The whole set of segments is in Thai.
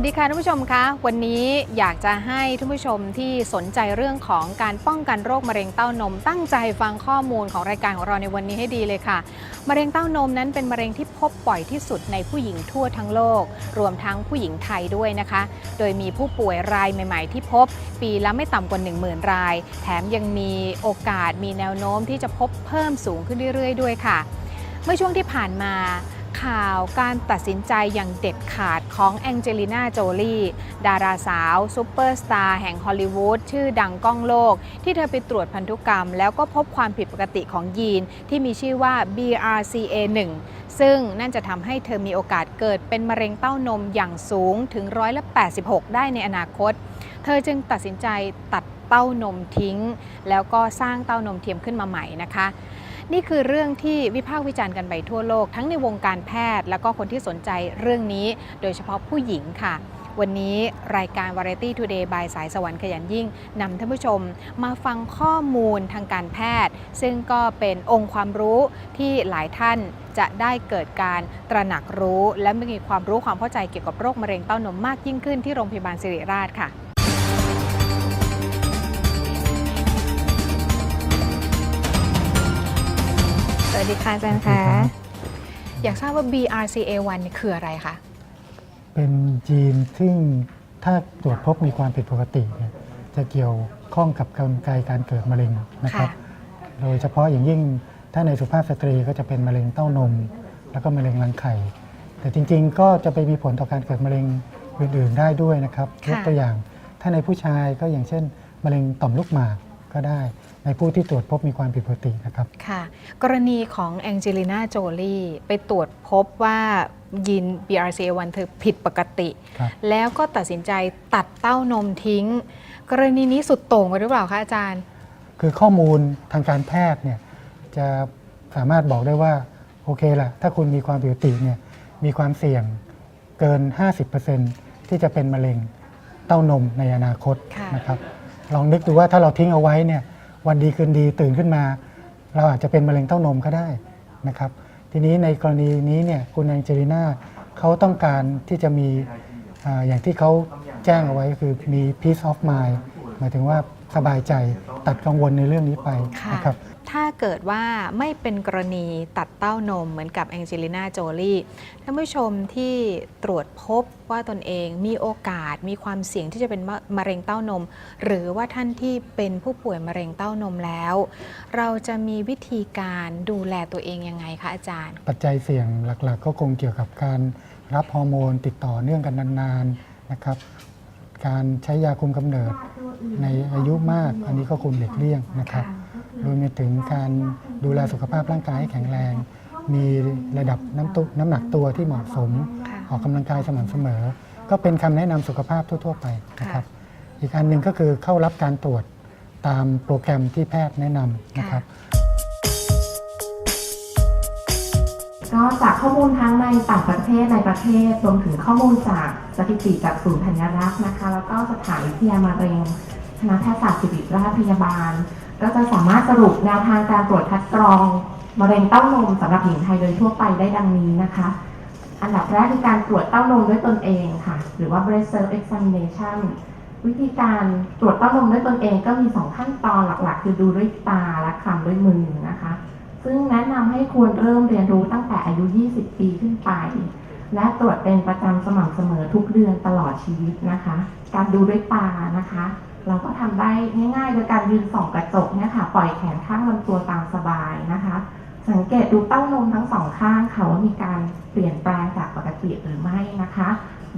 วัสดีค่ะท่านผู้ชมคะ วันนี้อยากจะให้ท่านผู้ชมที่สนใจเรื่องของการป้องกันโรคมะเร็งเต้านม ตั้งใจฟังข้อมูลของรายการของเราในวันนี้ให้ดีเลยค่ะ มะเร็งเต้านมนั้นเป็นมะเร็งที่พบบ่อยที่สุดในผู้หญิงทั่วทั้งโลก รวมทั้งผู้หญิงไทยด้วยนะคะ โดยมีผู้ป่วยรายใหม่ ๆ ที่พบ ปีละไม่ต่ำกว่า 10,000 ราย แถมยังมีโอกาสมีแนวโน้มที่จะพบเพิ่มสูงขึ้นเรื่อย ๆ ด้วยค่ะ เมื่อช่วงที่ผ่านมา ข่าวการตัดสินใจอย่างเด็ดขาดของแองเจลิน่าโจลีดาราสาวซูเปอร์สตาร์แห่งฮอลลีวูดชื่อดังก้องโลก ที่เธอไปตรวจพันธุกรรม แล้วก็พบความผิดปกติของยีนที่มีชื่อว่า BRCA1 ซึ่งนั่นจะทำให้เธอมีโอกาสเกิดเป็นมะเร็งเต้านมอย่างสูงถึงร้อยละ86 ได้ในอนาคต เธอจึงตัดสินใจตัดเต้านมทิ้ง แล้วก็สร้างเต้านมเทียมขึ้นมาใหม่นะคะ นี่คือเรื่องที่วิพากษ์วิจารณ์กันไปทั่วโลก ทั้งในวงการแพทย์ แล้วก็คนที่สนใจเรื่องนี้ โดยเฉพาะผู้หญิงค่ะ วันนี้รายการ Variety Today by สายสวรรค์ขยันยิ่งนำท่านผู้ชม มาฟังข้อมูลทางการแพทย์ ซึ่งก็เป็นองค์ความรู้ที่หลายท่านจะได้เกิดการตระหนักรู้ และมีความรู้ความเข้าใจเกี่ยวกับโรคมะเร็งเต้านมมากยิ่งขึ้นที่โรงพยาบาลสิริราชค่ะ วัสดีค่ะอาจารย์คะ อยากทราบว่า BRCA1 เนี่ยคืออะไรคะ เป็นจีนซึ่งถ้าตรวจพบมีความผิดปกติเนี่ยจะเกี่ยวข้องกับกลไกการเกิดมะเร็งนะครับ โดยเฉพาะอย่างยิ่งถ้าในสุภาพสตรีก็จะเป็นมะเร็งเต้านม แล้วก็มะเร็งรังไข่ แต่จริงๆ ก็จะไปมีผลต่อการเกิดมะเร็งอื่นๆได้ด้วยนะครับค่ะยกตัวอย่าง ถ้าในผู้ชายก็อย่างเช่น มะเร็งต่อมลูกหมาก ก็ได้ ในผู้ที่ตรวจพบมีความผิดปกตินะครับ ค่ะ กรณีของแองเจลิน่าโจลีไปตรวจพบว่ายีน BRCA1 เธอผิดปกติ ครับ แล้วก็ตัดสินใจตัดเต้านมทิ้ง กรณีนี้สุดโต่งไปหรือเปล่าคะอาจารย์ คือข้อมูลทางการแพทย์เนี่ยจะสามารถบอกได้ว่าโอเคละถ้าคุณมีความผิดปกติเนี่ยมีความเสี่ยงเกิน 50%ที่จะเป็นมะเร็งเต้านมในอนาคตค่ะ นะครับ ลองนึกดูว่าถ้าเราทิ้งเอาไว้เนี่ยวันดีคืนดีตื่นขึ้นมา เราอาจจะเป็นมะเร็งเต้านมก็ได้นะครับทีนี้ในกรณีนี้เนี่ยคุณแองเจลิน่าเขาต้องการที่จะมีอาอย่างที่เขาแจ้งเอาไว้ก็คือมี peace of mind หมายถึงว่าสบายใจตัดกังวลในเรื่องนี้ไปนะครับ ถ้าเกิดว่าไม่เป็นกรณีตัดเต้านมเหมือนกับแองเจลิน่าโจลีท่านผู้ชมที่ตรวจพบว่าตนเองมีโอกาสมีความเสี่ยงที่จะเป็นมะเร็งเต้านม หรือว่าท่านที่เป็นผู้ป่วยมะเร็งเต้านมแล้ว เราจะมีวิธีการดูแลตัวเองยังไงคะอาจารย์ ปัจจัยเสี่ยงหลักๆ ก็คงเกี่ยวกับการรับฮอร์โมนติดต่อเนื่องกันนานๆนะครับการใช้ยาคุมกำเนิดในอายุมาก อันนี้ก็ควรหลีกเลี่ยงนะครับ รวมไปถึงการดูแลสุขภาพร่างกายให้แข็งแรง มีระดับน้ำตุน้ำหนักตัวที่เหมาะสม ค่ะออกกำลังกายสม่ำเสมอ ก็เป็นคำแนะนำสุขภาพทั่ว ๆ ไปนะครับ อีกอันหนึ่งก็คือเข้ารับการตรวจตามโปรแกรมที่แพทย์แนะนำนะครับ ก็จากข้อมูลทั้งในต่างประเทศในประเทศรวมถึงข้อมูลจากสถิติจากศูนย์ธัญรักษ์นะคะ แล้วก็สถานวิทยามะเร็งคณะแพทยศาสตร์ศิริราชพยาบาล ก็จะสามารถสรุปแนวทางการตรวจคัดกรองมะเร็งเต้านมสำหรับหญิงไทยโดยทั่วไปได้ดังนี้นะคะ อันดับแรกคือการตรวจเต้านมด้วยตนเองค่ะ หรือว่า breast self examination วิธีการตรวจเต้านมด้วยตนเองก็มีสองขั้นตอนหลักๆ คือดูด้วยตาและคลำด้วยมือนะคะ ซึ่งแนะนำให้ควรเริ่มเรียนรู้ตั้งแต่อายุ 20 ปีขึ้นไป และตรวจเป็นประจำสม่ำเสมอทุกเดือนตลอดชีวิตนะคะ การดูด้วยตานะคะ เราก็ทำได้ง่ายๆ โดยการยืนส่องกระจกเนี่ยค่ะ ปล่อยแขนข้างลำตัวตามสบายนะคะ สังเกตดูเต้านมทั้งสองข้างค่ะว่ามีการเปลี่ยนแปลงจากปกติหรือไม่นะคะ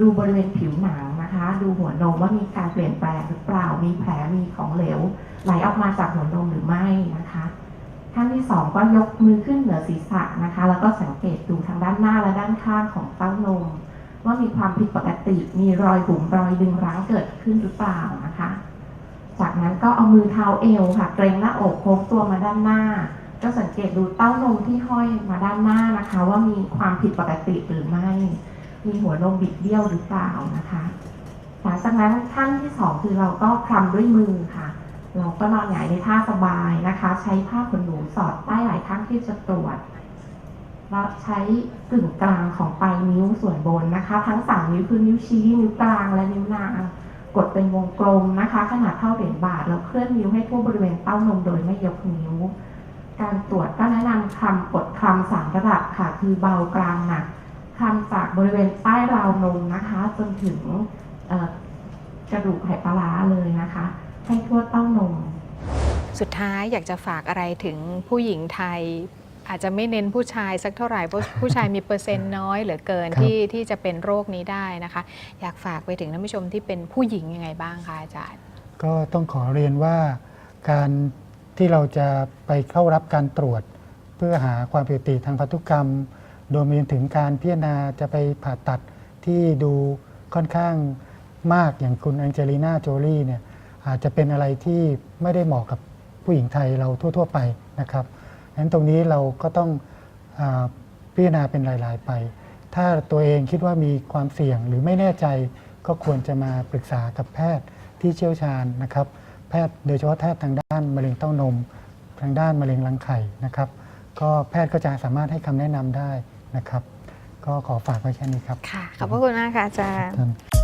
ดูบริเวณผิวหนังนะคะ ดูหัวนมว่ามีการเปลี่ยนแปลงหรือเปล่า มีแผลมีของเหลวไหลออกมาจากหัวนมหรือไม่นะคะท่านที่สองก็ยกมือขึ้นเหนือศีรษะนะคะ แล้วก็สังเกตดูทางด้านหน้าและด้านข้างของเต้านมว่ามีความผิดปกติ มีรอยบุ๋มรอยดึงรั้งเกิดขึ้นหรือเปล่านะคะ จากนั้นก็เอามือเท้าเอวค่ะ เกรงหน้าอกโค้งตัวมาด้านหน้า ก็สังเกตดูเต้านมที่ห้อยมาด้านหน้านะคะ ว่ามีความผิดปกติหรือไม่ มีหัวนมบิดเบี้ยวหรือเปล่านะคะหลังจากนั้นขั้นที่สองคือเราก็คลำด้วยมือค่ะ เราก็นอนหงายในท่าสบายนะคะ ใช้ผ้าขนหนูสอดใต้ไหล่ข้างที่จะตรวจแล้วใช้กึ่งกลางของปลายนิ้วส่วนบนนะคะ ทั้งสามนิ้วคือนิ้วชี้นิ้วกลางและนิ้วนาง กดเป็นวงกลมนะคะ ขนาดเท่าเหรียญบาทแล้วเคลื่อนนิ้วให้ทั่วบริเวณเต้านมโดยไม่ยกนิ้ว การตรวจก็แนะนำคำกดคำสามระดับค่ะ คือเบากลางหนักคำจากบริเวณใต้ราวนมนะคะ จนถึงกระดูกไหปลาร้าเลยนะคะ ให้ทั่วเต้านม สุดท้ายอยากจะฝากอะไรถึงผู้หญิงไทย อาจจะไม่เน้นผู้ชายสักเท่าไหร่เพราะผู้ชายมีเปอร์เซ็นต์น้อยเหลือเกินครับ ที่ที่จะเป็นโรคนี้ได้นะคะ อยากฝากไปถึงท่านผู้ชมที่เป็นผู้หญิงยังไงบ้างคะอาจารย์ ก็ต้องขอเรียนว่าการที่เราจะไปเข้ารับการตรวจ เพื่อหาความผิดปกติทางพันธุกรรม โดยมีถึงการพิจารณาจะไปผ่าตัดที่ดูค่อนข้างมากอย่างคุณแองเจลิน่าโจลี่เนี่ยอาจจะเป็นอะไรที่ไม่ได้เหมาะกับผู้หญิงไทยเราทั่ว ๆ ไปนะครับ ดังนั้นตรงนี้เราก็ต้องอาพิจารณาเป็นราย ๆ ไป ถ้าตัวเองคิดว่ามีความเสี่ยงหรือไม่แน่ใจก็ควรจะมาปรึกษากับแพทย์ที่เชี่ยวชาญนะครับ แพทย์โดยเฉพาะแพทย์ทางด้านมะเร็งเต้านม ทางด้านมะเร็งรังไข่นะครับ ก็แพทย์ก็จะสามารถให้คำแนะนำได้นะครับ ก็ขอฝากไว้แค่นี้ครับ ค่ะ ขอบพระคุณมากค่ะอาจารย์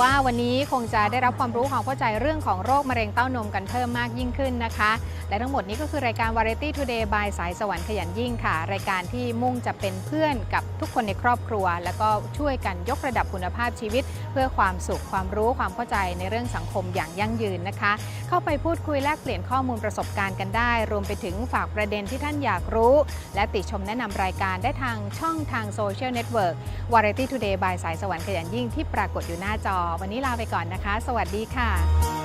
ว่าวันนี้คงจะได้รับความรู้ความเข้าใจเรื่องของโรคมะเร็งเต้านมกันเพิ่มมากยิ่งขึ้นนะคะ และทั้งหมดนี้ก็คือรายการ Variety Today by สายสวรรค์ขยันยิ่งค่ะ รายการที่มุ่งจะเป็นเพื่อนกับทุกคนในครอบครัว แล้วก็ช่วยกันยกระดับคุณภาพชีวิต เพื่อความสุขความรู้ความเข้าใจในเรื่องสังคมอย่างยั่งยืนนะคะ เข้าไปพูดคุยแลกเปลี่ยนข้อมูลประสบการณ์กันได้ รวมไปถึงฝากประเด็นที่ท่านอยากรู้ และติชมแนะนำรายการได้ทางช่องทางโซเชียลเน็ตเวิร์ก Variety Today by สายสวรรค์ขยันยิ่งที่ปรากฏอยู่หน้าจอ วันนี้ลาไปก่อนนะคะ สวัสดีค่ะ